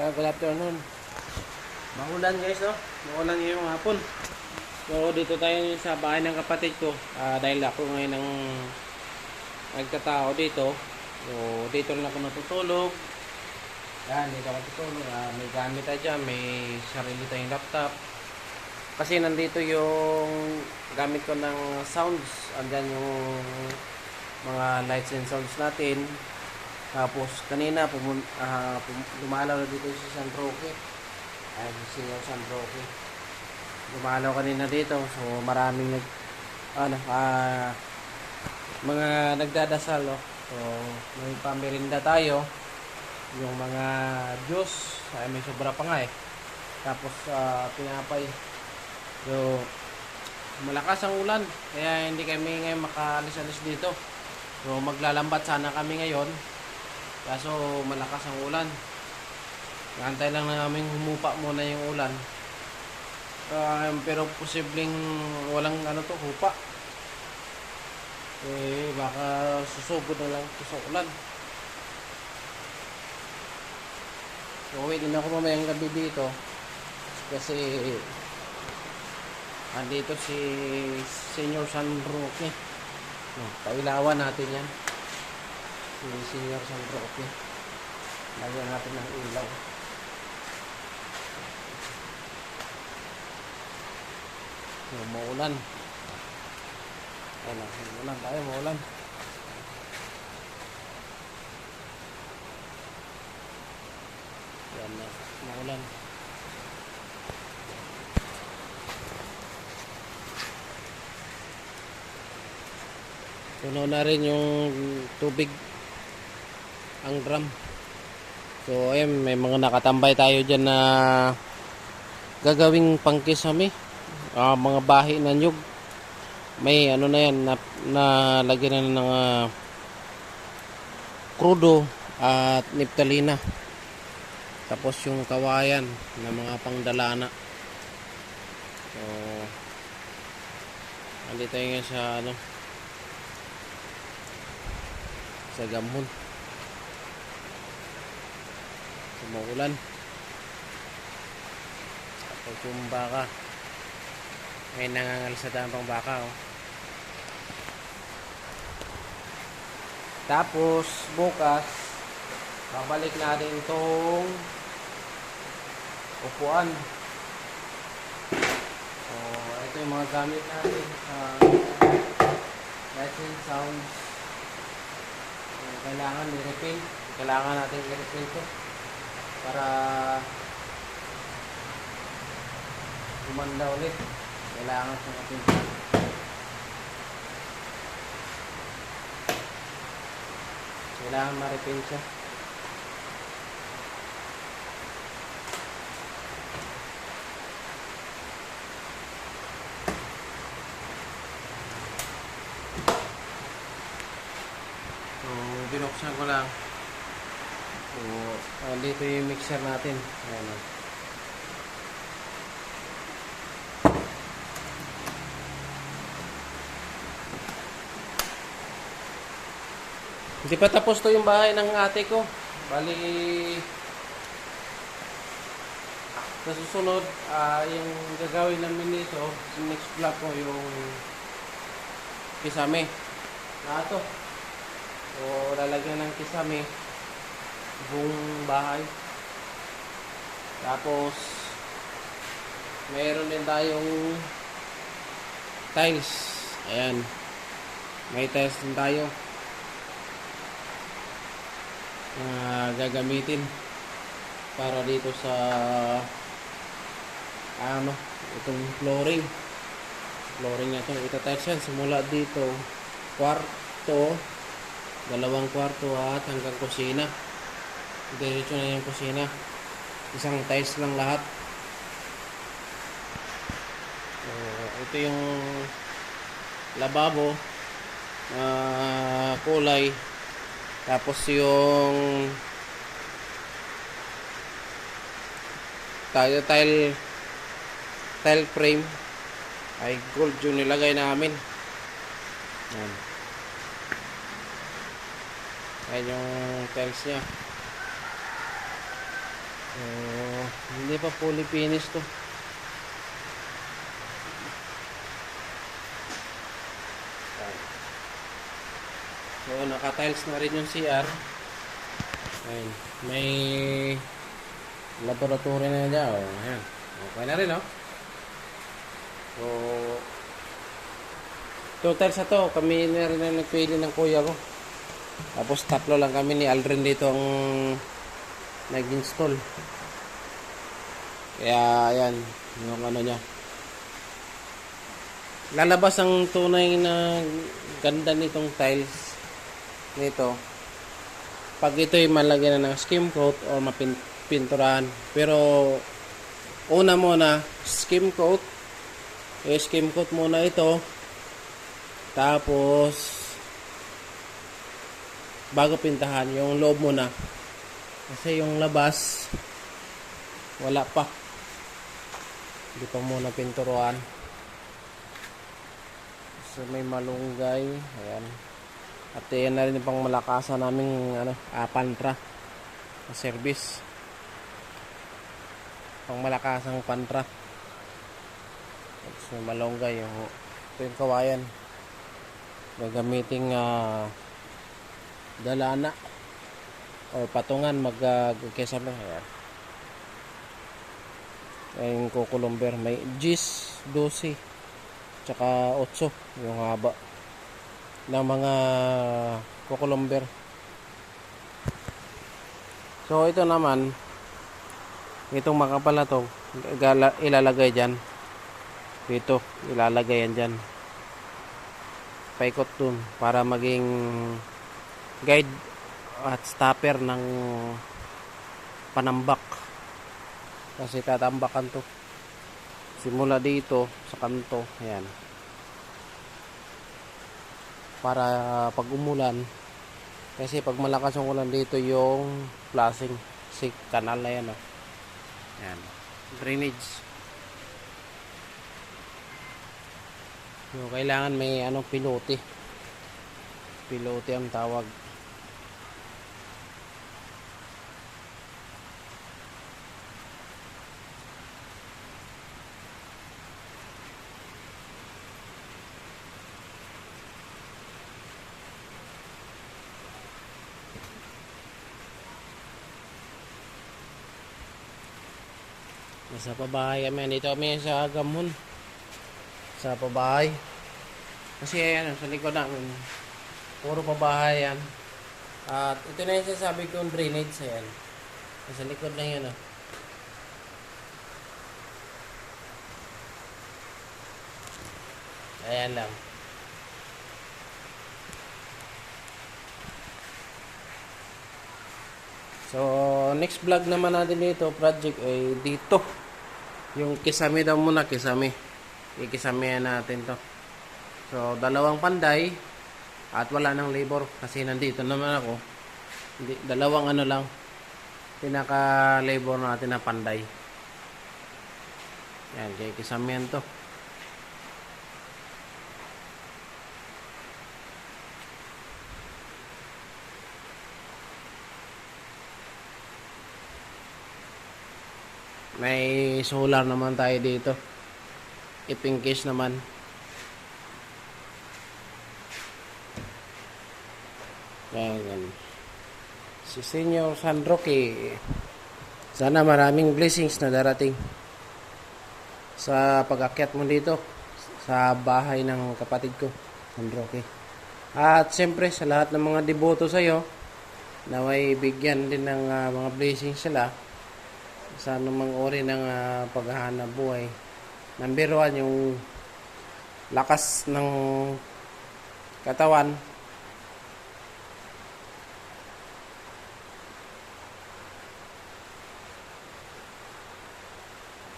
Ah, good afternoon. Maulan guys, no? Maulan ngayong hapon. So, dito tayo sa bahay ng kapatid ko. Ah, dahil ako ngayon ang nagtatao dito. So, dito lang ako natutulog. Yan, dito ako natutulog. Ah, may gamit tayo dyan. May sarili tayong laptop. Kasi nandito yung gamit ko ng sounds. Andyan yung mga lights and sounds natin. Tapos kanina pumun na dito si San Roque. Ay, si San Roque. Lumalaw kanina dito. So maraming nag ano, ah, mga nagdadasal, oh. So may pamirinda tayo. Yung mga juice, ay may sobra pa nga eh. Tapos ah, pinapay. So malakas ang ulan kaya hindi kami ngayon makaalis-alis dito. So maglalambat sana kami ngayon Kaso malakas ang ulan. Naantay lang namin humupa muna yung ulan. Um, pero posibleng walang ano to, hupa. Eh, baka susugod na lang ito sa ulan. So, uwi din ako mamayang gabi dito. Kasi, andito si Senior San Roque. No, pailawan natin yan si Senior San Roque. Lagyan natin ng ilaw. So, maulan. Ayun, maulan tayo, maulan. Yan na, maulan. Puno na rin yung tubig ang drum. So, ayun, may mga nakatambay tayo dyan na gagawing pangkisame. Ah, mga bahi na nyug. May ano na yan, na, na lagyan na ng ah, krudo at niptalina. Tapos yung kawayan na mga pangdalana. So, andito tayo ngayon sa ano, sa gamon. Umuulan. Tapos yung baka. May nangangalsadaan pang baka. Oh. Tapos bukas babalik natin itong upuan. So, ito yung mga gamit natin sa lights and sounds. So, kailangan i-refill. Kailangan natin i-refill ito para gumanda ulit. Kailangan sa ating Kailangan ma-refill siya. So, binuksan ko lang. So, ah, dito yung mixer natin. Ayan o. Hindi pa tapos to yung bahay ng ate ko. Bali, sa susunod, ah, yung gagawin namin dito, sa next vlog ko, yung kisame. Na to. So, lalagyan ng kisame buong bahay. Tapos, mayroon din tayong tiles. Ayan. May tiles din tayo na gagamitin para dito sa ano, itong flooring. Flooring na ito. Ita-tiles yan. Simula dito, kwarto, dalawang kwarto at hanggang kusina. Diretso na yung kusina. Isang tiles lang lahat. So, ito yung lababo na kulay. Tapos yung tile, tile tile frame ay gold yung nilagay namin. Yan. Yan yung tiles niya. So, hindi pa fully finished to. So, naka-tiles na rin yung CR. Ayun. May laboratory na dyan. Oh, ayan. Okay na rin, oh. So, Two tiles na to, kami na rin ang nagpili ng kuya ko. Tapos tatlo lang kami ni Aldrin dito ang nag-install. Kaya, ayan, yung ano niya. Lalabas ang tunay na ganda nitong tiles nito. Pag ito'y malagyan na ng skim coat or mapinturahan. Pero, una muna, skim coat. Eh, skim coat muna ito. Tapos, bago pintahan, yung loob muna. Kasi yung labas, wala pa. Hindi pa muna pinturuan. So, may malunggay. Ayan. At yan na rin yung pang malakasan naming ano, ah, pantra. Na service. Pang malakasang pantra. Tapos may malunggay. Yung, ito yung kawayan gagamiting uh, dalana or patungan mag uh, kesa lang ayan yung kukulumber may gis 12 tsaka 8 yung haba ng mga kukulumber. So ito naman itong makapal na to ilalagay dyan. Dito ilalagay yan dyan. Paikot dun para maging guide at stopper ng panambak kasi tatambakan to simula dito sa kanto ayan para pag umulan kasi pag malakas ang ulan dito yung flashing si kanal na yan oh. ayan drainage So, kailangan may ano pilote. Pilote ang tawag. Nasa pabahay kami. Dito kami sa Gamon. Sa pabahay. Kasi ayan, sa likod namin, puro pabahay yan. At ito na yung sinasabi kong drainage ayan. Sa likod lang yan, oh. Ayan lang. So, next vlog naman natin dito, project, ay dito. Yung kisame daw muna, kisame. Ikisame natin to. So, dalawang panday at wala nang labor kasi nandito naman ako. Hindi, dalawang ano lang pinaka labor natin na panday. Yan, kaya kisamihan to. May solar naman tayo dito. Iping case naman. Yan, yan. Si Senyor San Roque. Sana maraming blessings na darating sa pag-akyat mo dito sa bahay ng kapatid ko, San Roque. At siyempre sa lahat ng mga deboto sa iyo na may bigyan din ng ah, mga blessings sila sa anumang uri ng ah, paghahanap buhay. Number one, yung lakas ng katawan.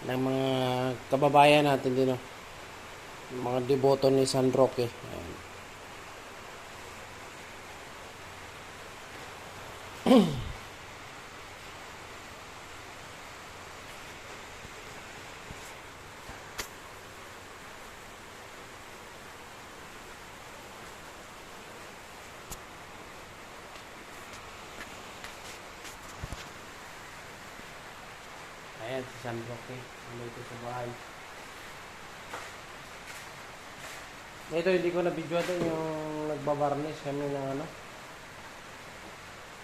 ng mga kababayan natin din, oh. mga deboto ni San Roque. Ayan. si San Roque. Nandito sa bahay. Ito, hindi ko na video ito yung nagbabarnis kami ng ano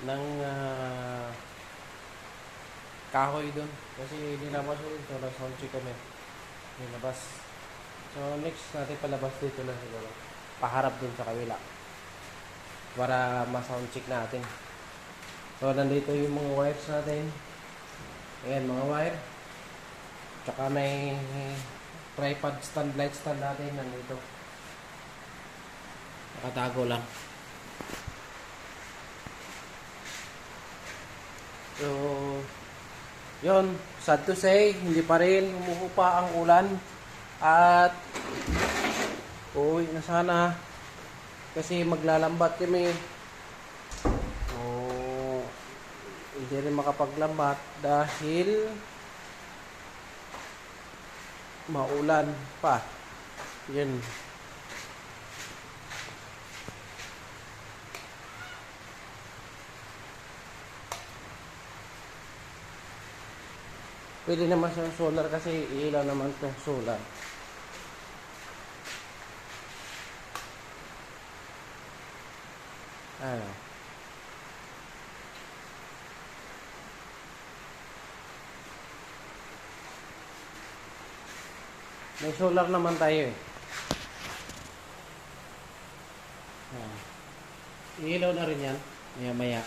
ng ah, kahoy doon. Kasi nilabas ko dito, nag-sound check kami. Nilabas. So, next natin palabas dito lang siguro. Paharap dun sa kabila. Para ma-sound natin. So, nandito yung mga wires natin. Ayan, mga wire. Tsaka may tripod stand, light stand natin nandito. Nakatago lang. So, yun, sad to say, hindi pa rin humuhupa ang ulan. At, uwi na sana. Kasi maglalambat kami. So, hindi rin makapaglambat dahil maulan pa. Yun. Pwede naman sa solar kasi ilaw naman itong solar. Ano? May solar naman tayo eh. Ah. Ilaw na rin yan. Maya maya.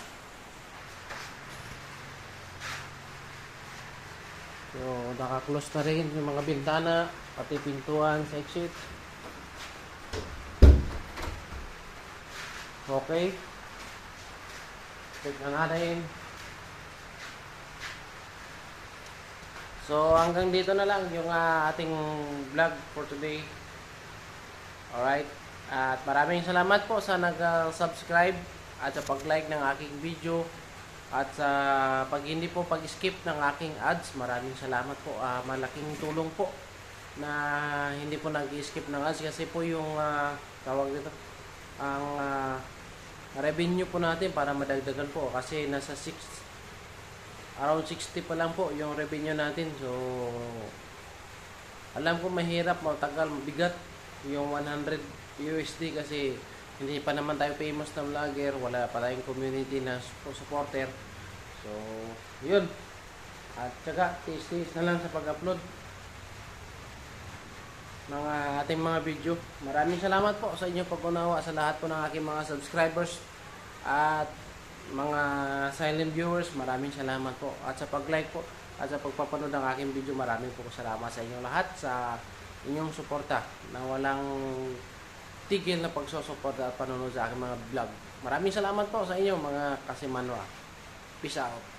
So, naka-close na rin yung mga bintana, pati pintuan sa exit. Okay. Check na natin. So, hanggang dito na lang yung ah, ating vlog for today. Alright. At maraming salamat po sa nag-subscribe at sa pag-like ng aking video. At sa pag hindi po pag-skip ng aking ads, maraming salamat po. Ah, malaking tulong po na hindi po nag-skip ng ads kasi po yung ah, tawag dito ang ah, revenue po natin para madagdagan po kasi nasa 6 around 60 pa lang po yung revenue natin. So alam ko mahirap, matagal, mabigat yung 100 USD kasi hindi pa naman tayo famous na vlogger, wala pa tayong community na su- supporter. So, yun. At saka, tis-tis na lang sa pag-upload ng ating mga video. Maraming salamat po sa inyong pag-unawa sa lahat po ng aking mga subscribers at mga silent viewers. Maraming salamat po. At sa pag-like po at sa pagpapanood ng aking video, maraming po salamat sa inyong lahat sa inyong suporta na walang tigil na pagsusuporta at panonood sa aking mga vlog. Maraming salamat po sa inyo mga kasimanwa. Peace out.